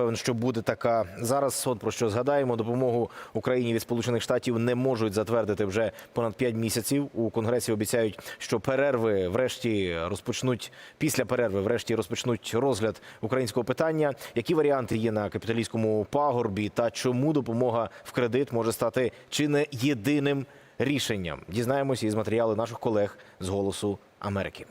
певен, що буде така. Зараз от про що згадаємо, допомогу Україні від Сполучених Штатів не можуть затвердити вже понад 5 місяців. У конгресі обіцяють, що перерви врешті розпочнуть після перерви, врешті розпочнуть розгляд українського питання. Які варіанти є на капіталістському пагорбі, та чому допомога в кредит може стати чи не єдиним рішенням? Дізнаємося із матеріалу наших колег з Голосу Америки.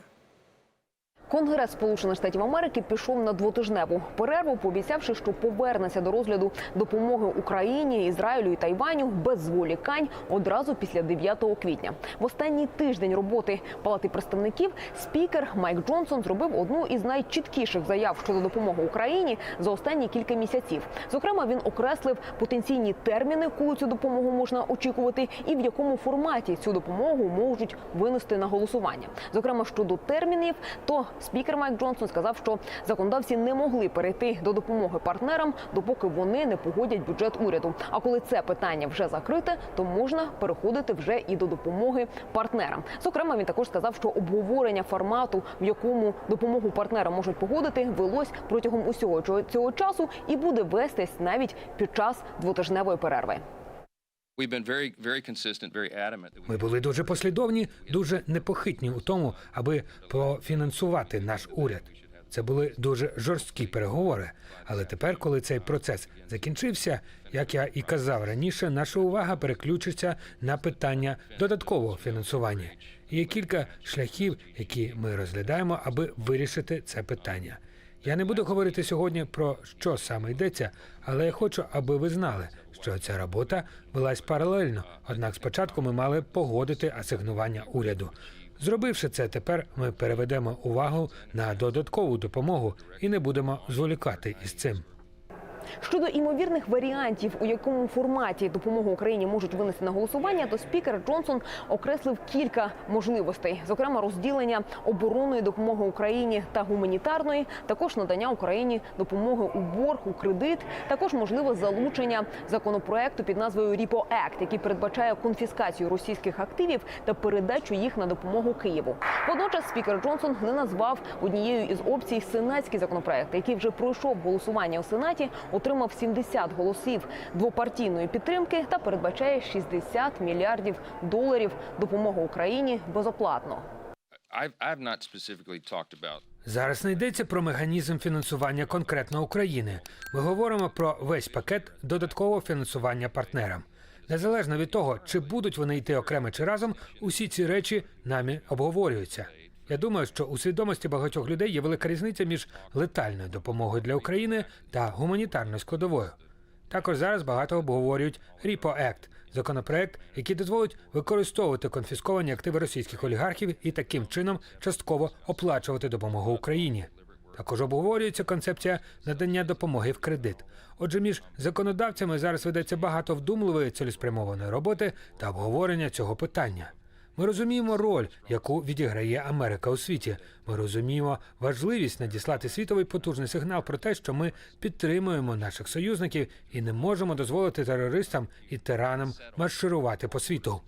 Конгрес Сполучених Штатів Америки пішов на двотижневу перерву, пообіцявши, що повернеться до розгляду допомоги Україні, Ізраїлю і Тайваню без зволікань одразу після 9 квітня. В останній тиждень роботи Палати представників спікер Майк Джонсон зробив одну із найчіткіших заяв щодо допомоги Україні за останні кілька місяців. Зокрема, він окреслив потенційні терміни, коли цю допомогу можна очікувати, і в якому форматі цю допомогу можуть винести на голосування. Зокрема, щодо термінів, то спікер Майк Джонсон сказав, що законодавці не могли перейти до допомоги партнерам, допоки вони не погодять бюджет уряду. А коли це питання вже закрите, то можна переходити вже і до допомоги партнерам. Зокрема, він також сказав, що обговорення формату, в якому допомогу партнерам можуть погодити, велось протягом усього цього- часу і буде вестись навіть під час двотижневої перерви. Ми були дуже послідовні, дуже непохитні у тому, аби профінансувати наш уряд. Це були дуже жорсткі переговори. Але тепер, коли цей процес закінчився, як я і казав раніше, наша увага переключиться на питання додаткового фінансування. Є кілька шляхів, які ми розглядаємо, аби вирішити це питання. Я не буду говорити сьогодні про що саме йдеться, але я хочу, аби ви знали, що ця робота велась паралельно. Однак спочатку ми мали погодити асигнування уряду. Зробивши це, тепер ми переведемо увагу на додаткову допомогу і не будемо зволікати із цим. Щодо імовірних варіантів, у якому форматі допомогу Україні можуть винести на голосування, то спікер Джонсон окреслив кілька можливостей, зокрема розділення оборонної допомоги Україні та гуманітарної, також надання Україні допомоги у борг у кредит, також можливе залучення законопроекту під назвою «Ріпо Act», який передбачає конфіскацію російських активів та передачу їх на допомогу Києву. Водночас спікер Джонсон не назвав однією із опцій сенатський законопроект, який вже пройшов голосування у сенаті, отримав 70 голосів двопартійної підтримки та передбачає 60 мільярдів доларів допомоги Україні безоплатно. Зараз не йдеться про механізм фінансування конкретно України. Ми говоримо про весь пакет додаткового фінансування партнерам. Незалежно від того, чи будуть вони йти окремо чи разом, усі ці речі нами обговорюються. Я думаю, що у свідомості багатьох людей є велика різниця між летальною допомогою для України та гуманітарною складовою. Також зараз багато обговорюють Ріпо Act – законопроект, який дозволить використовувати конфісковані активи російських олігархів і таким чином частково оплачувати допомогу Україні. Також обговорюється концепція надання допомоги в кредит. Отже, між законодавцями зараз ведеться багато вдумливої цілеспрямованої роботи та обговорення цього питання. Ми розуміємо роль, яку відіграє Америка у світі. Ми розуміємо важливість надіслати світовий потужний сигнал про те, що ми підтримуємо наших союзників і не можемо дозволити терористам і тиранам марширувати по світу.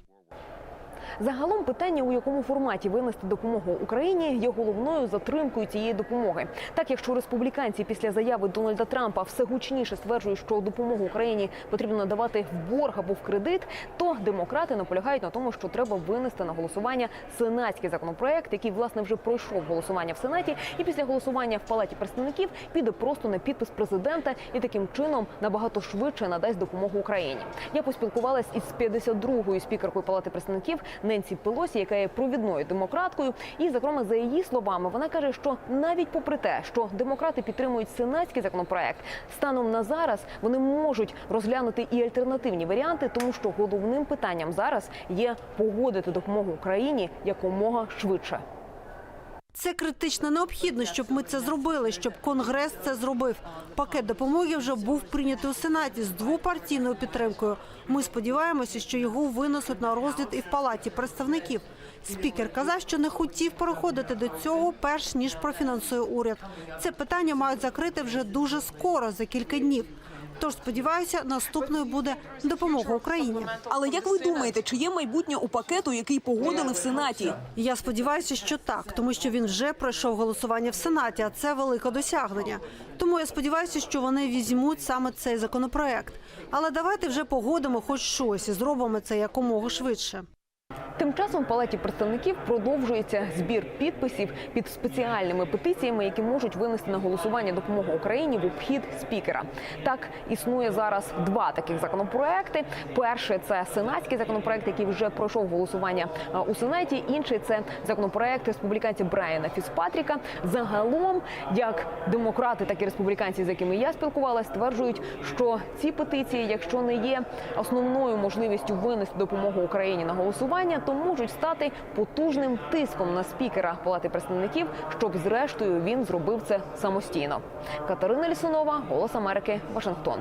Загалом питання, у якому форматі винести допомогу Україні, є головною затримкою цієї допомоги. Так, якщо республіканці після заяви Дональда Трампа все гучніше стверджують, що допомогу Україні потрібно надавати в борг або в кредит, то демократи наполягають на тому, що треба винести на голосування сенатський законопроект, який власне вже пройшов голосування в сенаті, і після голосування в палаті представників піде просто на підпис президента і таким чином набагато швидше надасть допомогу Україні. Я поспілкувалась із 52-ю спікеркою палати представників Ненсі Пелосі, яка є провідною демократкою. І, зокрема, за її словами, вона каже, що навіть попри те, що демократи підтримують сенатський законопроект, станом на зараз вони можуть розглянути і альтернативні варіанти, тому що головним питанням зараз є погодити допомогу Україні якомога швидше. Це критично необхідно, щоб ми це зробили, щоб конгрес це зробив. Пакет допомоги вже був прийнятий у сенаті з двопартійною підтримкою. Ми сподіваємося, що його винесуть на розгляд і в палаті представників. Спікер казав, що не хотів переходити до цього, перш ніж профінансує уряд. Це питання мають закрити вже дуже скоро, за кілька днів. Тож сподіваюся, наступною буде допомога Україні. Але як ви думаєте, чи є майбутнє у пакету, який погодили в Сенаті? Я сподіваюся, що так, тому що він вже пройшов голосування в Сенаті, а це велике досягнення. Тому я сподіваюся, що вони візьмуть саме цей законопроект. Але давайте вже погодимо хоч щось і зробимо це якомога швидше. Тим часом в палаті представників продовжується збір підписів під спеціальними петиціями, які можуть винести на голосування допомогу Україні в обхід спікера. Так існує зараз два таких законопроекти. Перший це сенатський законопроект, який вже пройшов голосування у сенаті. Інший це законопроект республіканців Брайана Фіцпатріка. Загалом, як демократи, так і республіканці, з якими я спілкувалася, стверджують, що ці петиції, якщо не є основною можливістю винести допомогу Україні на голосування, то можуть стати потужним тиском на спікера Палати представників, щоб зрештою він зробив це самостійно. Катерина Лісунова, Голос Америки, Вашингтон.